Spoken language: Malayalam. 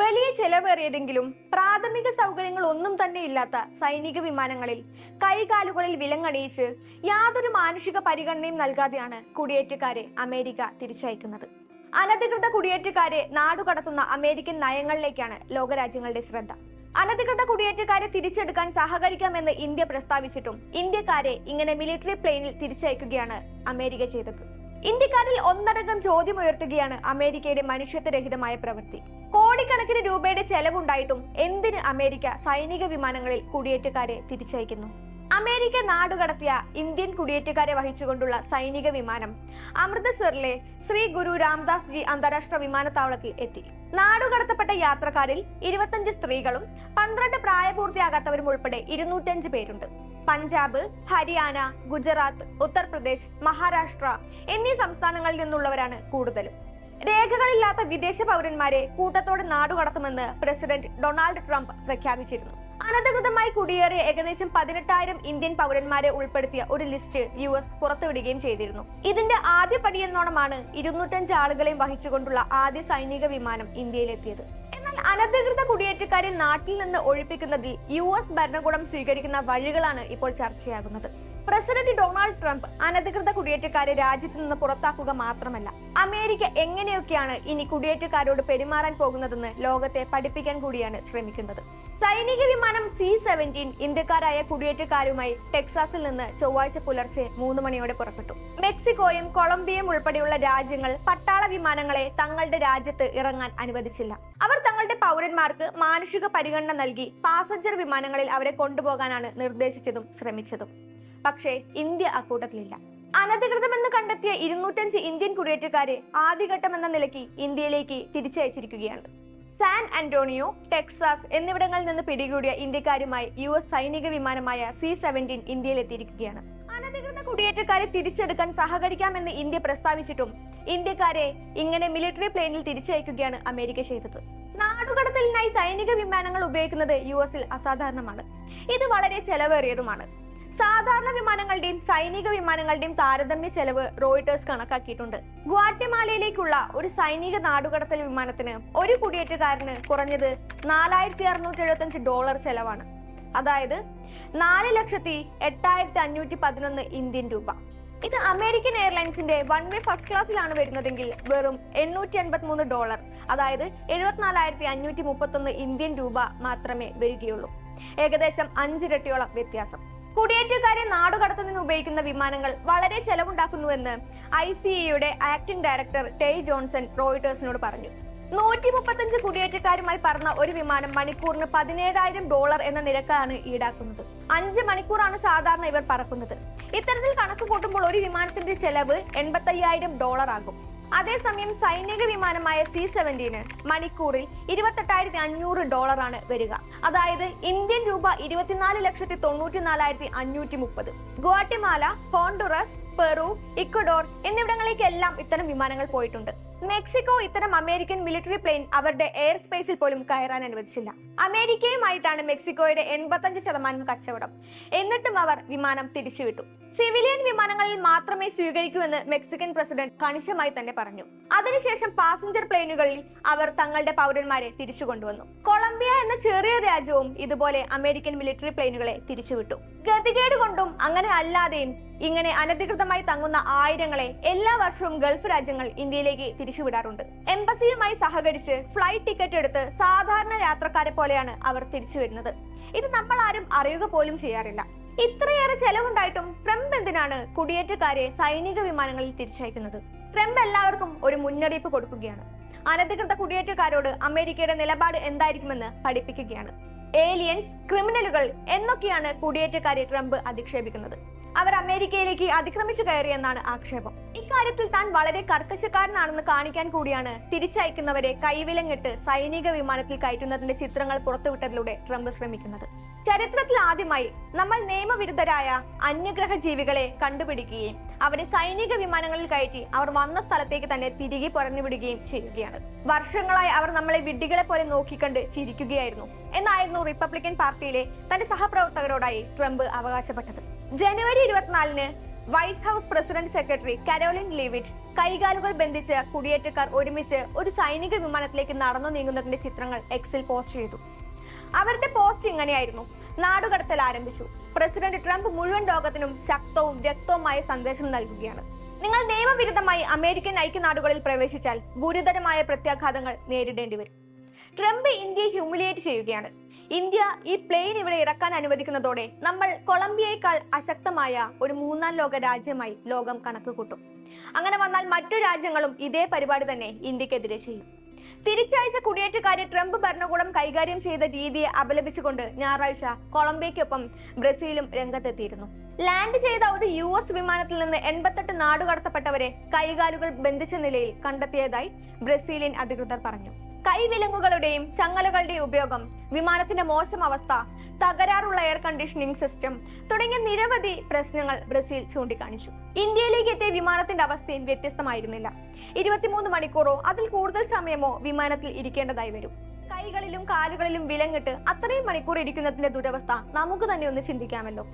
വലിയ ചെലവേറിയതെങ്കിലും പ്രാഥമിക സൗകര്യങ്ങൾ ഒന്നും തന്നെ ഇല്ലാത്ത സൈനിക വിമാനങ്ങളിൽ കൈകാലുകളിൽ വിലങ്ങണിയിച്ച് യാതൊരു മാനുഷിക പരിഗണനയും നൽകാതെയാണ് കുടിയേറ്റക്കാരെ അമേരിക്ക തിരിച്ചയക്കുന്നത്. അനധികൃത കുടിയേറ്റക്കാരെ നാടുകടത്തുന്ന അമേരിക്കൻ നയങ്ങളിലേക്കാണ് ലോകരാജ്യങ്ങളുടെ ശ്രദ്ധ. അനധികൃത കുടിയേറ്റക്കാരെ തിരിച്ചെടുക്കാൻ സഹകരിക്കാമെന്ന് ഇന്ത്യ പ്രസ്താവിച്ചിട്ടും ഇന്ത്യക്കാരെ ഇങ്ങനെ മിലിറ്ററി പ്ലെയിനിൽ തിരിച്ചയക്കുകയാണ് അമേരിക്ക ചെയ്തത്. ഇന്ത്യക്കാരിൽ ഒന്നടങ്കം ചോദ്യമുയർത്തുകയാണ് അമേരിക്കയുടെ മനുഷ്യത്വരഹിതമായ പ്രവൃത്തി. കോടിക്കണക്കിന് രൂപയുടെ ചെലവുണ്ടായിട്ടും എന്തിന് അമേരിക്ക സൈനിക വിമാനങ്ങളിൽ കുടിയേറ്റക്കാരെ തിരിച്ചയക്കുന്നു? അമേരിക്ക നാടുകടത്തിയ ഇന്ത്യൻ കുടിയേറ്റക്കാരെ വഹിച്ചുകൊണ്ടുള്ള സൈനിക വിമാനം അമൃത്സറിലെ ശ്രീ ഗുരു രാംദാസ് ജി അന്താരാഷ്ട്ര വിമാനത്താവളത്തിൽ എത്തി. നാടുകടത്തപ്പെട്ട യാത്രക്കാരിൽ ഇരുപത്തഞ്ച് സ്ത്രീകളും പന്ത്രണ്ട് പ്രായപൂർത്തിയാകാത്തവരും ഉൾപ്പെടെ ഇരുന്നൂറ്റഞ്ച് പേരുണ്ട്. പഞ്ചാബ് ഹരിയാന ഗുജറാത്ത് ഉത്തർപ്രദേശ് മഹാരാഷ്ട്ര എന്നീ സംസ്ഥാനങ്ങളിൽ നിന്നുള്ളവരാണ് കൂടുതലും. രേഖകളില്ലാത്ത വിദേശ പൗരന്മാരെ കൂട്ടത്തോടെ നാടുകടത്തുമെന്ന് പ്രസിഡന്റ് ഡൊണാൾഡ് ട്രംപ് പ്രഖ്യാപിച്ചിരുന്നു. അനധികൃതമായി കുടിയേറിയ ഏകദേശം പതിനെട്ടായിരം ഇന്ത്യൻ പൗരന്മാരെ ഉൾപ്പെടുത്തിയ ഒരു ലിസ്റ്റ് യു എസ് പുറത്തുവിടുകയും ചെയ്തിരുന്നു. ഇതിന്റെ ആദ്യ പടിയെന്നോണമാണ് ഇരുന്നൂറ്റഞ്ച് ആളുകളെയും വഹിച്ചുകൊണ്ടുള്ള ആദ്യ സൈനിക വിമാനം ഇന്ത്യയിലെത്തിയത്. എന്നാൽ അനധികൃത കുടിയേറ്റക്കാരെ നാട്ടിൽ നിന്ന് ഒഴിപ്പിക്കുന്നതിൽ യു എസ് ഭരണകൂടം സ്വീകരിക്കുന്ന വഴികളാണ് ഇപ്പോൾ ചർച്ചയാകുന്നത്. പ്രസിഡന്റ് ഡൊണാൾഡ് ട്രംപ് അനധികൃത കുടിയേറ്റക്കാരെ രാജ്യത്ത് നിന്ന് പുറത്താക്കുക മാത്രമല്ല അമേരിക്ക എങ്ങനെയൊക്കെയാണ് ഇനി കുടിയേറ്റക്കാരോട് പെരുമാറാൻ പോകുന്നതെന്ന് ലോകത്തെ പഠിപ്പിക്കാൻ കൂടിയാണ് ശ്രമിക്കുന്നത്. സൈനിക വിമാനം സി സെവന്റീൻ ഇന്ത്യക്കാരായ കുടിയേറ്റക്കാരുമായി ടെക്സാസിൽ നിന്ന് ചൊവ്വാഴ്ച പുലർച്ചെ മൂന്ന് മണിയോടെ പുറപ്പെട്ടു. മെക്സിക്കോയും കൊളംബിയയും ഉൾപ്പെടെയുള്ള രാജ്യങ്ങൾ പട്ടാള വിമാനങ്ങളെ തങ്ങളുടെ രാജ്യത്ത് ഇറങ്ങാൻ അനുവദിച്ചില്ല. അവർ തങ്ങളുടെ പൗരന്മാർക്ക് മാനുഷിക പരിഗണന നൽകി പാസഞ്ചർ വിമാനങ്ങളിൽ അവരെ കൊണ്ടുപോകാനാണ് നിർദ്ദേശിച്ചതും ശ്രമിച്ചതും. പക്ഷേ ഇന്ത്യ അക്കൂട്ടത്തിലില്ല. അനധികൃതമെന്ന് കണ്ടെത്തിയ ഇരുന്നൂറ്റഞ്ച് ഇന്ത്യൻ കുടിയേറ്റക്കാരെ ആദ്യഘട്ടം എന്ന നിലയ്ക്ക് ഇന്ത്യയിലേക്ക് തിരിച്ചയച്ചിരിക്കുകയാണ്. സാൻ ആന്റോണിയോ ടെക്സാസ് എന്നിവിടങ്ങളിൽ നിന്ന് പിടികൂടിയ ഇന്ത്യക്കാരുമായി യു എസ് സൈനിക വിമാനമായ സി സെവന്റീൻ ഇന്ത്യയിലെത്തിയിരിക്കുകയാണ്. അനധികൃത കുടിയേറ്റക്കാരെ തിരിച്ചെടുക്കാൻ സഹകരിക്കാമെന്ന് ഇന്ത്യ പ്രസ്താവിച്ചിട്ടും ഇന്ത്യക്കാരെ ഇങ്ങനെ മിലിറ്ററി പ്ലെയിനിൽ തിരിച്ചയക്കുകയാണ് അമേരിക്ക ചെയ്തത്. നാടുകടത്തലിനായി സൈനിക വിമാനങ്ങൾ ഉപയോഗിക്കുന്നത് യു എസിൽ അസാധാരണമാണ്. ഇത് വളരെ ചെലവേറിയതുമാണ്. സാധാരണ വിമാനങ്ങളുടെയും സൈനിക വിമാനങ്ങളുടെയും താരതമ്യ ചെലവ് റോയിട്ടേഴ്സ് കണക്കാക്കിയിട്ടുണ്ട്. ഗ്വാറ്റമാലയിലേക്കുള്ള ഒരു സൈനിക നാടുകടത്തൽ വിമാനത്തിന് ഒരു കുടിയേറ്റക്കാരന് കുറഞ്ഞത് നാലായിരത്തി അറുന്നൂറ്റി എഴുപത്തഞ്ച് ഡോളർ ചെലവാണ്. അതായത് നാല് ലക്ഷത്തി എട്ടായിരത്തി അഞ്ഞൂറ്റി പതിനൊന്ന് ഇന്ത്യൻ രൂപ. ഇത് അമേരിക്കൻ എയർലൈൻസിന്റെ വൺ വേ ഫസ്റ്റ് ക്ലാസ്സിലാണ് വരുന്നതെങ്കിൽ വെറും എണ്ണൂറ്റി എൺപത്തി മൂന്ന് ഡോളർ അതായത് എഴുപത്തിനാലായിരത്തി അഞ്ഞൂറ്റി മുപ്പത്തൊന്ന് ഇന്ത്യൻ രൂപ മാത്രമേ വരികയുള്ളൂ. ഏകദേശം അഞ്ചിരട്ടിയോളം വ്യത്യാസം. കുടിയേറ്റക്കാരെ നാടുകടത്തുന്നതിന് ഉപയോഗിക്കുന്ന വിമാനങ്ങൾ വളരെ ചെലവുണ്ടാക്കുന്നുവെന്ന് ഐ സി എയുടെ ആക്ടിംഗ് ഡയറക്ടർ ടെയ് ജോൺസൺ റോയിട്ടേഴ്സിനോട് പറഞ്ഞു. നൂറ്റി മുപ്പത്തഞ്ച് കുടിയേറ്റക്കാരുമായി പറഞ്ഞ ഒരു വിമാനം മണിക്കൂറിന് പതിനേഴായിരം ഡോളർ എന്ന നിരക്കാണ് ഈടാക്കുന്നത്. അഞ്ച് മണിക്കൂറാണ് സാധാരണ ഇവർ പറക്കുന്നത്. ഇത്തരത്തിൽ കണക്ക് കൂട്ടുമ്പോൾ ഒരു വിമാനത്തിന്റെ ചെലവ് എൺപത്തയ്യായിരം ഡോളർ ആകും അതേസമയം സൈനിക വിമാനമായ സി സെവന്റീന് മണിക്കൂറിൽ ഇരുപത്തെട്ടായിരത്തി അഞ്ഞൂറ് ഡോളറാണ് വരിക. അതായത് ഇന്ത്യൻ രൂപ ഇരുപത്തിനാല് ലക്ഷത്തി തൊണ്ണൂറ്റി നാലായിരത്തി അഞ്ഞൂറ്റി മുപ്പത് ഗുവാട്ടിമാല ഹോണ്ടുറസ് പെറു ഇക്വഡോർ എന്നിവിടങ്ങളിലേക്കെല്ലാം ഇത്തരം വിമാനങ്ങൾ പോയിട്ടുണ്ട്. മെക്സിക്കോ ഇത്തരം അമേരിക്കൻ മിലിറ്ററി പ്ലെയിൻ അവരുടെ എയർ സ്പേസിൽ പോലും കയറാൻ അനുവദിച്ചില്ല. അമേരിക്കയുമായിട്ടാണ് മെക്സിക്കോയുടെ എൺപത്തഞ്ച് ശതമാനം കച്ചവടം. എന്നിട്ടും അവർ വിമാനം തിരിച്ചുവിട്ടു. സിവിലിയൻ വിമാനങ്ങളിൽ മാത്രമേ സ്വീകരിക്കൂ മെക്സിക്കൻ പ്രസിഡന്റ് കണിശമായി തന്നെ പറഞ്ഞു. അതിനുശേഷം പാസഞ്ചർ പ്ലെയിനുകളിൽ അവർ തങ്ങളുടെ പൗരന്മാരെ തിരിച്ചു കൊണ്ടുവന്നു കൊളംബിയ എന്ന ചെറിയ രാജ്യവും ഇതുപോലെ അമേരിക്കൻ മിലിറ്ററി പ്ലെയിനുകളെ തിരിച്ചുവിട്ടു. ഗതികേട് കൊണ്ടും അങ്ങനെ അല്ലാതെയും ഇങ്ങനെ അനധികൃതമായി തങ്ങുന്ന ആയിരങ്ങളെ എല്ലാ വർഷവും ഗൾഫ് രാജ്യങ്ങൾ ഇന്ത്യയിലേക്ക് തിരിച്ചുവിടാറുണ്ട്. എംബസിയുമായി സഹകരിച്ച് ഫ്ലൈറ്റ് ടിക്കറ്റ് എടുത്ത് സാധാരണ യാത്രക്കാരെ പോലെയാണ് അവർ തിരിച്ചു വരുന്നത് ഇത് നമ്മൾ ആരും അറിയുക പോലും ചെയ്യാറില്ല. ഇത്രയേറെ ചെലവുണ്ടായിട്ടും ട്രംപ് എന്തിനാണ് കുടിയേറ്റക്കാരെ സൈനിക വിമാനങ്ങളിൽ തിരിച്ചയക്കുന്നത്? ട്രംപ് എല്ലാവർക്കും ഒരു മുന്നറിയിപ്പ് കൊടുക്കുകയാണ്. അനധികൃത കുടിയേറ്റക്കാരോട് അമേരിക്കയുടെ നിലപാട് എന്തായിരിക്കുമെന്ന് പഠിപ്പിക്കുകയാണ്. ഏലിയൻസ് ക്രിമിനലുകൾ എന്നൊക്കെയാണ് കുടിയേറ്റക്കാരെ ട്രംപ് അധിക്ഷേപിക്കുന്നത്. അവർ അമേരിക്കയിലേക്ക് അതിക്രമിച്ചു കയറിയെന്നാണ് ആക്ഷേപം. ഇക്കാര്യത്തിൽ താൻ വളരെ കർക്കശക്കാരനാണെന്ന് കാണിക്കാൻ കൂടിയാണ് തിരിച്ചയക്കുന്നവരെ കൈവിലങ്ങിട്ട് സൈനിക വിമാനത്തിൽ കയറ്റുന്നതിന്റെ ചിത്രങ്ങൾ പുറത്തുവിട്ടതിലൂടെ ട്രംപ് ശ്രമിക്കുന്നത്. ചരിത്രത്തിൽ ആദ്യമായി നമ്മൾ നിയമവിരുദ്ധരായ അന്യഗ്രഹ ജീവികളെ കണ്ടുപിടിക്കുകയും അവരെ സൈനിക വിമാനങ്ങളിൽ കയറ്റി അവർ വന്ന സ്ഥലത്തേക്ക് തന്നെ തിരികെ പുറഞ്ഞുവിടുകയും ചെയ്യുകയാണ്. വർഷങ്ങളായി അവർ നമ്മളെ വിഡ്ഢികളെ പോലെ നോക്കിക്കണ്ട് ചിരിക്കുകയായിരുന്നു. എന്നായിരുന്നു റിപ്പബ്ലിക്കൻ പാർട്ടിയിലെ തന്റെ സഹപ്രവർത്തകരോടായി ട്രംപ് അവകാശപ്പെട്ടത്. ജനുവരി ഇരുപത്തിനാലിന് White House president secretary Karoline Leavitt കൈകാലുകൾ ബന്ധിച്ച് കുടിയേറ്റക്കാർ ഒരുമിച്ച് ഒരു സൈനിക വിമാനത്തിലേക്ക് നടന്നു നീങ്ങുന്നതിന്റെ ചിത്രങ്ങൾ എക്സിൽ പോസ്റ്റ് ചെയ്തു. അവരുടെ പോസ്റ്റ് ഇങ്ങനെയായിരുന്നു. നാടുകടത്തൽ ആരംഭിച്ചു. പ്രസിഡന്റ് ട്രംപ് മുഴുവൻ ലോകത്തിനും ശക്തവും വ്യക്തവുമായ സന്ദേശം നൽകുകയാണ്. നിങ്ങൾ നിയമവിരുദ്ധമായി അമേരിക്കൻ ഐക്യനാടുകളിൽ പ്രവേശിച്ചാൽ ഗുരുതരമായ പ്രത്യാഘാതങ്ങൾ നേരിടേണ്ടി വരും. ട്രംപ് ഇന്ത്യയെ ഹ്യൂമിലിയേറ്റ് ചെയ്യുകയാണ്. ഇന്ത്യ ഈ പ്ലെയിൻ ഇവിടെ ഇറക്കാൻ അനുവദിക്കുന്നതോടെ നമ്മൾ കൊളംബിയയേക്കാൾ അശക്തമായ ഒരു മൂന്നാം ലോക രാജ്യമായി ലോകം കണക്ക് കൂട്ടും. അങ്ങനെ വന്നാൽ മറ്റു രാജ്യങ്ങളും ഇതേ പരിപാടി തന്നെ ഇന്ത്യക്കെതിരെ ചെയ്യും. തിരിച്ചയച്ച കുടിയേറ്റക്കാരെ ട്രംപ് ഭരണകൂടം കൈകാര്യം ചെയ്ത രീതിയെ അപലപിച്ചുകൊണ്ട് ഞായറാഴ്ച കൊളംബിയയ്ക്കൊപ്പം ബ്രസീലും രംഗത്തെത്തിയിരുന്നു. ലാൻഡ് ചെയ്ത ഒരു യു എസ് വിമാനത്തിൽ നിന്ന് എൺപത്തെട്ട് നാടുകടത്തപ്പെട്ടവരെ കൈകാലുകൾ ബന്ധിച്ച നിലയിൽ കണ്ടെത്തിയതായി ബ്രസീലിയൻ അധികൃതർ പറഞ്ഞു. കൈവിലങ്ങുകളുടെയും ചങ്ങലകളുടെയും ഉപയോഗം വിമാനത്തിന്റെ മോശം അവസ്ഥ തകരാറുള്ള എയർ കണ്ടീഷനിങ് സിസ്റ്റം തുടങ്ങിയ നിരവധി പ്രശ്നങ്ങൾ ബ്രസീൽ ചൂണ്ടിക്കാണിച്ചു. ഇന്ത്യയിലേക്ക് എത്തിയ വിമാനത്തിന്റെ അവസ്ഥയും വ്യത്യസ്തമായിരുന്നില്ല. ഇരുപത്തിമൂന്ന് മണിക്കൂറോ അതിൽ കൂടുതൽ സമയമോ വിമാനത്തിൽ ഇരിക്കേണ്ടതായി വരും. കൈകളിലും കാലുകളിലും വിലങ്ങിട്ട് അത്രയും മണിക്കൂർ ഇരിക്കുന്നതിന്റെ ദുരവസ്ഥ നമുക്ക് തന്നെ ഒന്ന് ചിന്തിക്കാമല്ലോ.